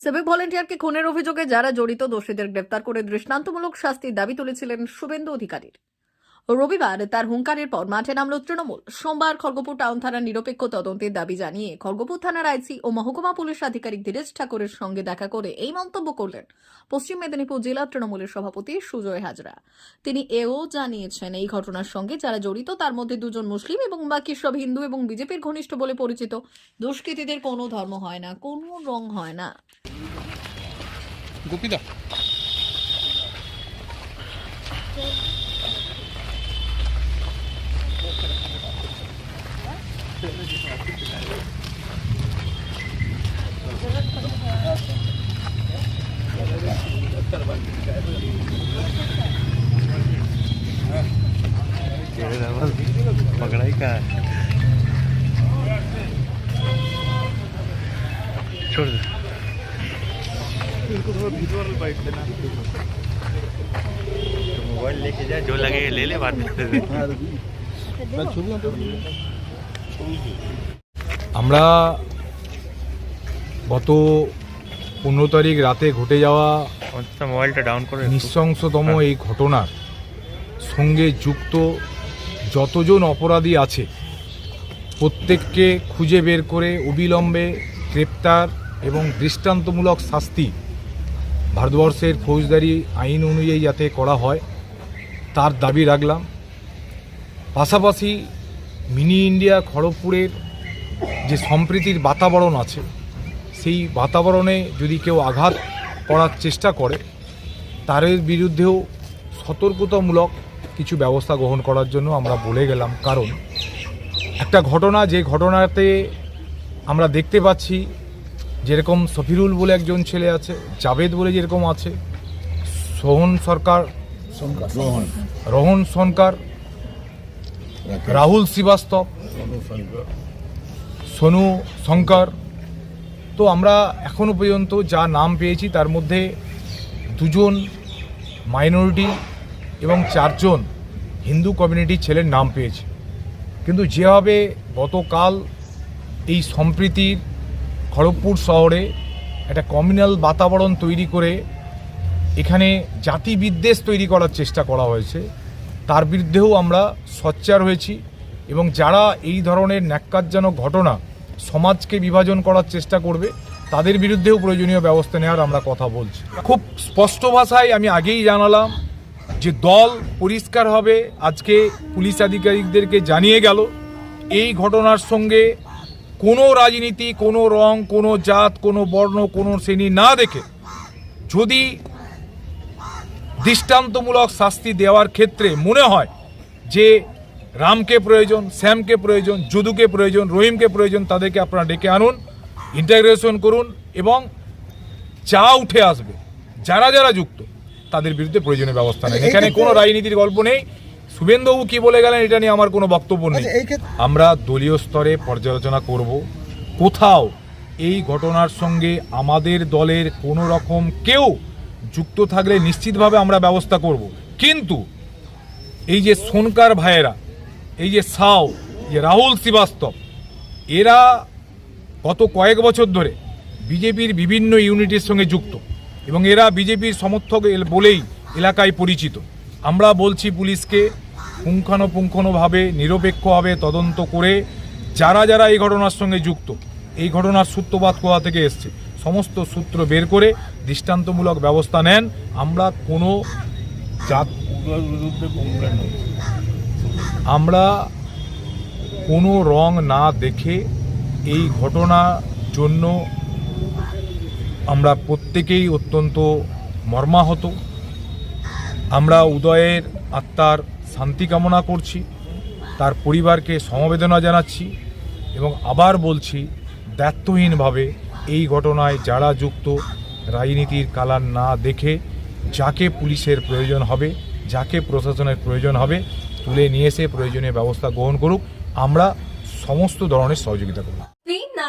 Civic ভলেন্টিয়ারকে খুনের অভিযোগে যারা জড়িত দোষীদের গ্রেফতার করে দৃষ্টান্তমূলক শাস্তির দাবি তুলেছিলেন শুভেন্দু অধিকারীর। রবিবার তার হুঙ্কারের পর মাঠে নামল তৃণমূল। সোমবার খড়গপুর টাউন থানার নিরপেক্ষ তদন্তের দাবি জানিয়ে খড়গপুর থানার আইসি ও মহকুমা পুলিশ আধিকারিক ধীরেজ ঠাকুরের সঙ্গে দেখা করে এই মন্তব্য করলেন পশ্চিম মেদিনীপুর জেলা তৃণমূলের সভাপতি সুজয় হাজরা। তিনি এও জানিয়েছেন এই ঘটনার সঙ্গে যারা জড়িত তার মধ্যে দুজন মুসলিম এবং বাকি সব হিন্দু এবং বিজেপির ঘনিষ্ঠ বলে পরিচিত। দুষ্কৃতীদের কোনো ধর্ম হয় না, কোনো রং হয় না। গোপীদা पकड़ा ही कहा छोड़ दे तो मोबाइल लेके जा जो लगे ले ले बात कर दे আমরা গত পনেরো তারিখ রাতে ঘটে যাওয়া মোবাইলটা ডাউন করে নৃশংসতম এই ঘটনার সঙ্গে যুক্ত যতজন অপরাধী আছে, প্রত্যেককে খুঁজে বের করে অবিলম্বে গ্রেপ্তার এবং দৃষ্টান্তমূলক শাস্তি ভারতবর্ষের ফৌজদারি আইন অনুযায়ী যাতে করা হয়, তার দাবি রাখলাম। পাশাপাশি মিনি ইন্ডিয়া খড়গপুরের যে সম্প্রীতির বাতাবরণ আছে, সেই বাতাবরণে যদি কেউ আঘাত করার চেষ্টা করে, তার বিরুদ্ধেও সতর্কতামূলক কিছু ব্যবস্থা গ্রহণ করার জন্য আমরা বলে গেলাম। কারণ একটা ঘটনা যে ঘটনাতে আমরা দেখতে পাচ্ছি যেরকম সফিরুল বলে একজন ছেলে আছে জাভেদ বলে যেরকম আছে সোহন সরকার রোহন। সরকার রাহুল শ্রীবাস্তব সোনু শঙ্কর তো আমরা এখনও পর্যন্ত যা নাম পেয়েছি তার মধ্যে দুজন মাইনরিটি এবং চারজন হিন্দু কমিউনিটির ছেলের নাম পেয়েছে। কিন্তু যেভাবে গতকাল এই সম্প্রীতির খড়গপুর শহরে একটা কমিউনাল বাতাবরণ তৈরি করে এখানে জাতি বিদ্বেষ তৈরি করার চেষ্টা করা হয়েছে, তার বিরুদ্ধেও আমরা সচ্চার হয়েছি এবং যারা এই ধরনের ন্যাক্কারজনক ঘটনা সমাজকে বিভাজন করার চেষ্টা করবে, তাদের বিরুদ্ধেও প্রয়োজনীয় ব্যবস্থা নেওয়ার আমরা কথা বলছি। খুব স্পষ্ট ভাষায় আমি আগেই জানালাম যে দল পরিষ্কার হবে, আজকে পুলিশ আধিকারিকদেরকে জানিয়ে গেল, এই ঘটনার সঙ্গে কোনো রাজনীতি, কোনো রং, কোনো জাত, কোনো বর্ণ, কোনো শ্রেণি না দেখে যদি দৃষ্টান্তমূলক শাস্তি দেওয়ার ক্ষেত্রে মনে হয় যে রামকে প্রয়োজন, শ্যামকে প্রয়োজন, যদুকে প্রয়োজন, রহিমকে প্রয়োজন, তাদেরকে আপনারা ডেকে আনুন ইন্টাগ্রেশন করুন এবং যা উঠে আসবে। যারা যারা যুক্ত তাদের বিরুদ্ধে প্রয়োজনীয় ব্যবস্থা নেই এখানে কোনো রাজনীতির গল্প নেই। শুভেন্দুবাবু কি বলে গেলেন এটা নিয়ে আমার কোনো বক্তব্য নেই। আমরা দলীয় স্তরে পর্যালোচনা করব। কোথাও এই ঘটনার সঙ্গে আমাদের দলের কোনো রকম কেউ যুক্ত থাকলে নিশ্চিতভাবে আমরা ব্যবস্থা করব। কিন্তু এই যে সোনকার ভাইয়েরা এই যে সাও যে রাহুল শ্রীবাস্তব এরা গত কয়েক বছর ধরে বিজেপির বিভিন্ন ইউনিটের সঙ্গে যুক্ত। এবং এরা বিজেপির সমর্থক বলেই এলাকায় পরিচিত। আমরা বলছি পুলিশকে পুঙ্খানুপুঙ্খানুভাবে, নিরপেক্ষভাবে তদন্ত করে যারা যারা এই ঘটনার সঙ্গে যুক্ত, এই ঘটনার সূত্রপাত কোথা থেকে এসছে, সমস্ত সূত্র বের করে দৃষ্টান্তমূলক ব্যবস্থা নেন। আমরা কোনো জাত আমরা কোনো রং না দেখে এই ঘটনার জন্য আমরা প্রত্যেকেই অত্যন্ত মর্মাহত। আমরা উদয়ের আত্মার শান্তি কামনা করছি, তার পরিবারকে সমবেদনা জানাচ্ছি এবং আবার বলছি, দায়িত্বহীনভাবে এই ঘটনায় যারা যুক্ত রাজনীতির কালার না দেখে যাকে পুলিশের প্রয়োজন হবে, যাকে প্রশাসনের প্রয়োজন হবে, তুলে নিয়ে এসে প্রয়োজনীয় ব্যবস্থা গ্রহণ করুক, আমরা সমস্ত ধরনের সহযোগিতা করব।